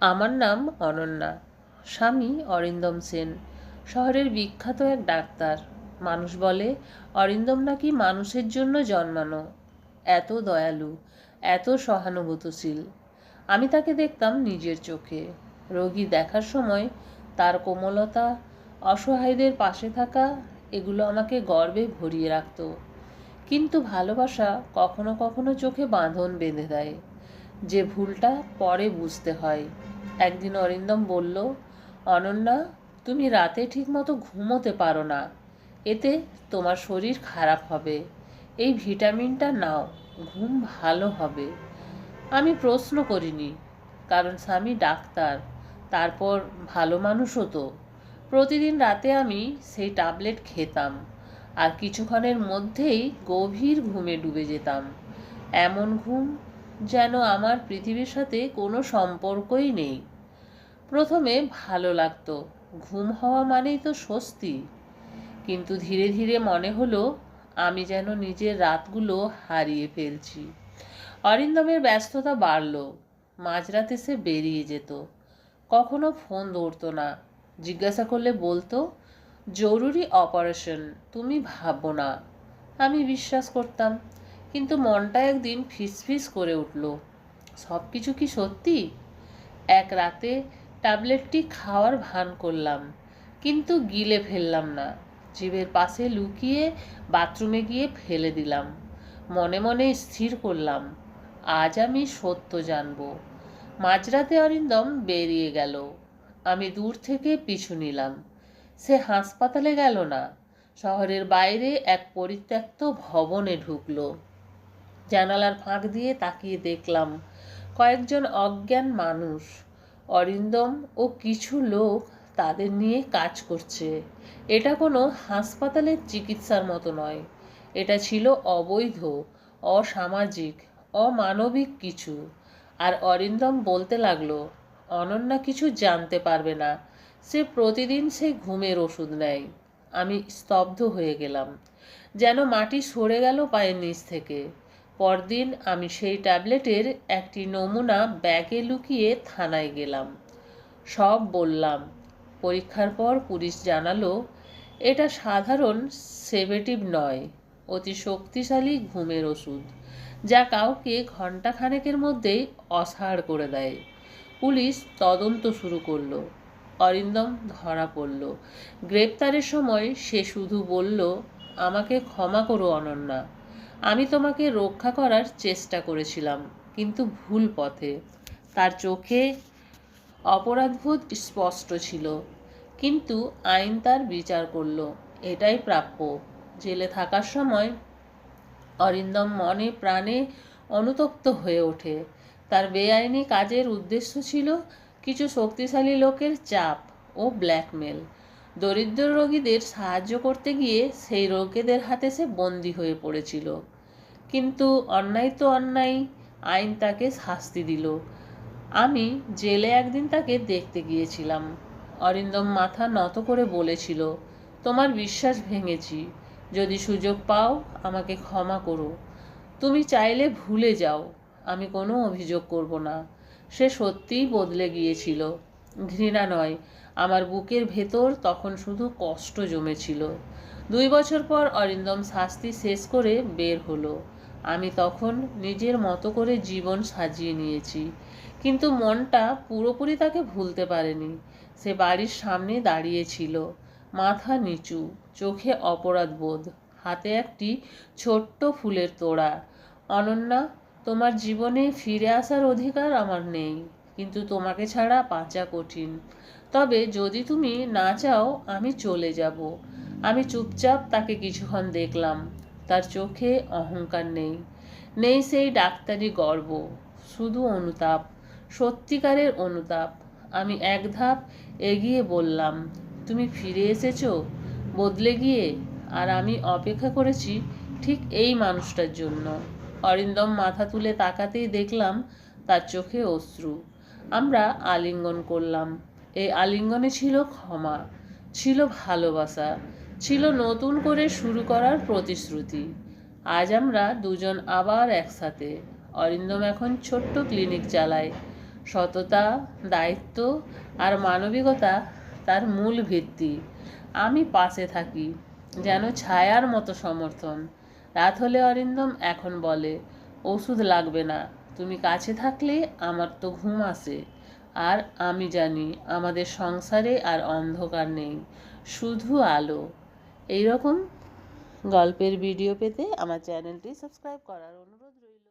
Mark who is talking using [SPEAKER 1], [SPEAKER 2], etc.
[SPEAKER 1] আমার নাম অনন্যা। স্বামী অরিন্দম সেন। শহরের বিখ্যাত এক ডাক্তার। মানুষ বলে, অরিন্দম নাকি মানুষের জন্য জন্মানো। এত দয়ালু, এত সহানুভূতিশীল। আমি তাকে দেখতাম নিজের চোখে। রোগী দেখার সময় তার কোমলতা, অসহায়দের পাশে থাকা, এগুলো আমাকে গর্বে ভরিয়ে রাখত। কিন্তু ভালোবাসা কখনো কখনো চোখে বাঁধন বেঁধে দেয়। যে ভুলটা পরে বুঝতে হয়। একদিন অরিন্দম বলল, অনন্যা, তুমি রাতে ঠিকমতো ঘুমোতে পারো না। এতে তোমার শরীর খারাপ হবে। এই ভিটামিনটা নাও, ঘুম ভালো হবে। আমি প্রশ্ন করিনি, কারণ স্বামী ডাক্তার, তারপর ভালো মানুষও তো। প্রতিদিন রাতে আমি সেই ট্যাবলেট খেতাম, আর কিছুক্ষণের মধ্যেই গভীর ঘুমে ডুবে যেতাম। এমন ঘুম যেন আমার পৃথিবীর সাথে কোনো সম্পর্কই নেই। প্রথমে ভালো লাগতো, ঘুম হওয়া মানেই তো স্বস্তি। কিন্তু ধীরে ধীরে মনে হলো, আমি যেন নিজের রাতগুলো হারিয়ে ফেলছি। অরিন্দমের ব্যস্ততা বাড়ল, মাঝরাতে সে বেরিয়ে যেত। কখনো ফোন ধরতো না, জিজ্ঞাসা করলে বলতো, জরুরি অপারেশন, তুমি ভাবো না। আমি বিশ্বাস করতাম কিন্তু মনটা একদিন ফিসফিস করে উঠল। সব কিছু কি সত্যি? এক রাতে ট্যাবলেটটি খাওয়ার ভান করলাম, কিন্তু গিলে ফেললাম না। জিভের পাশে লুকিয়ে বাথরুমে গিয়ে ফেলে দিলাম। মনে মনে স্থির করলাম, আজ আমি সত্য জানব। মাঝরাতে অরিন্দম বেরিয়ে গেল। আমি দূর থেকে পিছু নিলাম। সে হাসপাতালে গেল না। শহরের বাইরে এক পরিত্যক্ত ভবনে ঢুকলো। জানালার ফাঁক দিয়ে তাকিয়ে দেখলাম কয়েকজন অজ্ঞান মানুষ। অরিন্দম ও কিছু লোক তাদের নিয়ে কাজ করছে। এটা কোনো হাসপাতালের চিকিৎসার মতো নয়। এটা ছিল অবৈধ, অসামাজিক, অমানবিক কিছু। আর অরিন্দম বলতে লাগল, অনন্যা কিছু জানতে পারবে না। সে প্রতিদিন সে ঘুমের ওষুধ নেয়। আমি স্তব্ধ হয়ে গেলাম। যেন মাটি সরে গেল পায়ের নিচ থেকে। পরদিন আমি সেই ট্যাবলেটের একটি নমুনা ব্যাগে লুকিয়ে থানায় গেলাম। সব বললাম। পরীক্ষার পর পুলিশ জানালো, এটা সাধারণ সেভেটিভ নয়, অতি শক্তিশালী ঘুমের ওষুধ, যা কাউকে ঘণ্টাখানেকের মধ্যেই অসাড় করে দেয়। পুলিশ তদন্ত শুরু করল। অরিন্দম ধরা পড়ল। গ্রেপ্তারের সময় সে শুধু বলল, আমাকে ক্ষমা করো অনন্যা আমি তোমাকে রক্ষা করার চেষ্টা করেছিলাম, কিন্তু ভুল পথে। তার চোখে অপরাধবোধ স্পষ্ট ছিল, কিন্তু আইন তার বিচার করল, এটাই প্রাপ্য। জেলে থাকার সময় অরিন্দম মনে প্রাণে অনুতপ্ত হয়ে ওঠে। তার বেআইনি কাজের উদ্দেশ্য ছিল কিছু শক্তিশালী লোকের চাপ ও ব্ল্যাকমেল। দরিদ্র রোগীদের সাহায্য করতে গিয়ে সেই রোগীদের হাতে সে বন্দী হয়ে পড়েছিল। কিন্তু অন্যায় তো অন্যায়, আইন তাকে শাস্তি দিল। আমি জেলে একদিন তাকে দেখতে গিয়েছিলাম। অরিন্দম মাথা নত করে বলেছিল, তোমার বিশ্বাস ভেঙেছি। যদি সুযোগ পাও, আমাকে ক্ষমা করো। তুমি চাইলে ভুলে যাও। আমি কোনো অভিযোগ করব না। সে সত্যিই বদলে গিয়েছিল। ঘৃণা নয়। আমার বুকের ভেতর তখন শুধু কষ্ট জমেছিল। দুই বছর পর অরিন্দম শাস্তি শেষ করে বের হলো। আমি তখন নিজের মতো করে জীবন সাজিয়ে নিয়েছি। কিন্তু মনটা পুরোপুরি তাকে ভুলতে পারেনি। সে বাড়ির সামনে দাঁড়িয়েছিল। মাথা নিচু, চোখে অপরাধ বোধ, হাতে একটি ছোট্ট ফুলের তোড়া। অনন্যা, তোমার জীবনে ফিরে আসার অধিকার আমার নেই। কিন্তু তোমাকে ছাড়া বাঁচা কঠিন। তবে যদি তুমি না চাও, আমি চলে যাব। আমি চুপচাপ তাকে কিছুক্ষণ দেখলাম। তার চোখে অহংকার নেই। নেই সেই ডাক্তারি গর্ব, শুধু অনুতাপ, সত্যিকারের অনুতাপ। আমি এক ধাপ এগিয়ে বললাম, তুমি ফিরে এসেছ? বদলে গিয়ে? আর আমি অপেক্ষা করেছি ঠিক এই মানুষটার জন্য। অরিন্দম মাথা তুলে তাকাতেই দেখলাম তার চোখে অশ্রু। আমরা আলিঙ্গন করলাম। এই আলিঙ্গনে ছিল ক্ষমা, ছিল ভালোবাসা, ছিল নতুন করে শুরু করার প্রতিশ্রুতি। আজ আমরা দুজন আবার একসাথে, অরিন্দম এখন ছোট্ট ক্লিনিক চালায়। সততা, দায়িত্ব আর মানবিকতা তার মূল ভিত্তি। আমি পাশে থাকি, যেন ছায়ার মতো সমর্থন। রাত হলে অরিন্দম এখন বলে, ওষুধ লাগবে না। তুমি কাছে থাকলে আমার তো ঘুম আসে আর আমি জানি আমাদের সংসারে আর অন্ধকার নেই। শুধু আলো। এইরকম গল্পের ভিডিও পেতে আমার চ্যানেলটি সাবস্ক্রাইব করার অনুরোধ রইল।